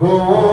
Oh.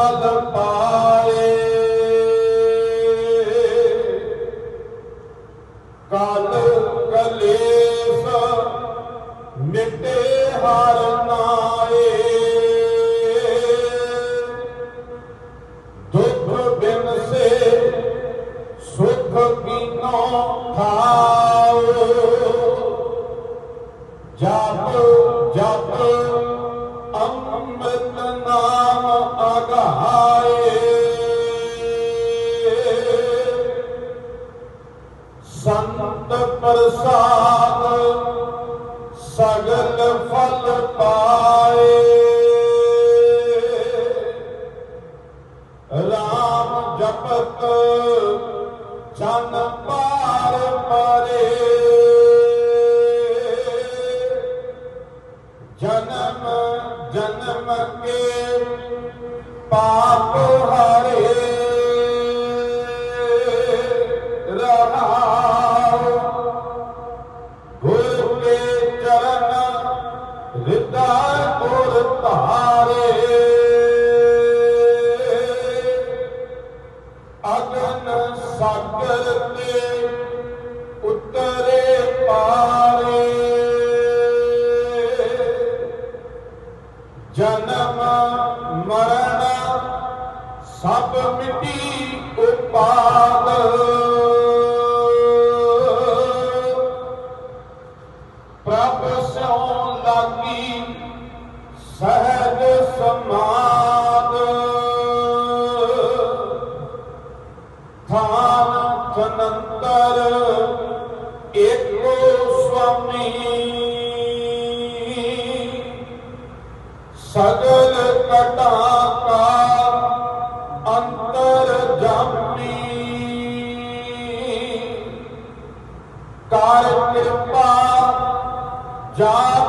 ਸਗਲ ਫਲ ਕਾਲ ਕਲੇਸ਼ ਮਿਟੇ ਹਰ ਨਾਏ। ਦੁੱਖ ਬਿਨ ਸੇ ਸੁਖ ਕੀਨੋ ਖਾਓ ਸਾਥ ਸਗਲ ਫਲ ਪਾਏ। ਰਾਮ ਜਪਤ ਚਨ ਪਾਰ ਪਰੇ ਜਨਮ ਜਨਮ ਕੇ ਪਾਪ ਹਰੇ। ਜਨਮ ਮਰਨ ਸਭ ਮਿਟੀ ਉਪਾਦ ਸਹਿਜ ਸਮਾਦ। ਥਾਨ ਤਨੰਤਰ ਏਕੋ ਸੁਆਮੀ ਸਗਲ ਕਟਾ ਕਾ ਅੰਤਰ ਜਾਮੀ। ਕਰ ਕਿਰਪਾ ਜਾ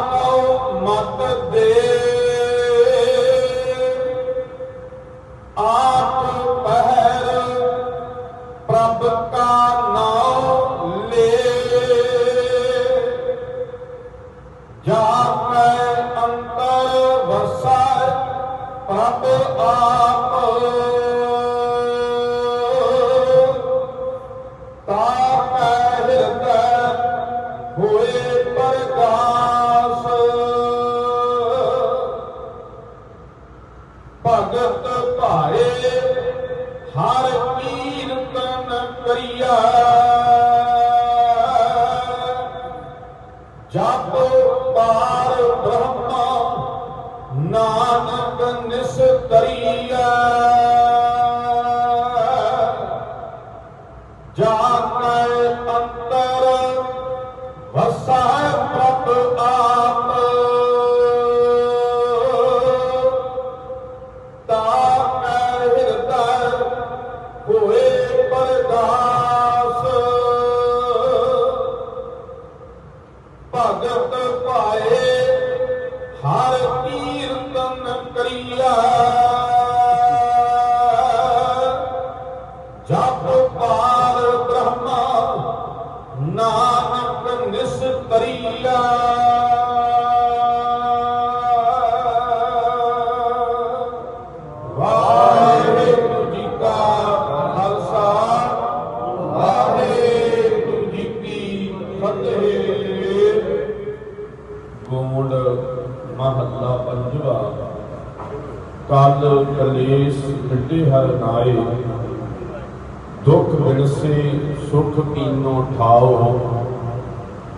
ਜਾ ਕੈ ਅੰਤਰ ਵਸੈ ਪ੍ਰਭ ਆਪ। ਹੋਏ ਪ੍ਰਗਾਸ ਭਗਤ ਭਾਏ ਹਰ ਕੀਰਤਨ ਕਰੀਆ ਜਪ ਪਾਰ ਬ੍ਰਹਮਾ, ਨਾਨਕ ਨਿਸਤਰੀਆ ਜਾ ਕੈ ਅੰਤਰ ਵਸੈ ਪ੍ਰਭ ਆਪ। ਤਾ ਕੈ ਹਿਰਦੈ ਹੋਏ ਪਰਦਾਸ ਗੋਂਡ ਮਹੱਲਾ ਪੰਜਵਾ। ਕਾਲ ਕਲੇਸ਼ ਮਿਟੇ ਹਰ ਨਾਏ। ਦੁਖ ਬਿਨਸੇ ਸੁਖ ਕੀਨੋ ਠਾਓ।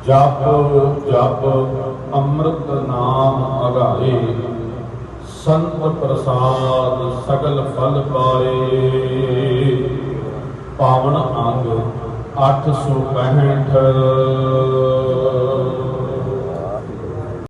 ਜਪ ਜਪ ਅੰਮ੍ਰਿਤ ਨਾਮ ਅਗਾਏ। ਸੰਤ ਪ੍ਰਸਾਦ ਸਗਲ ਫਲ ਪਾਏ। ਪਾਵਨ ਅੰਗ 865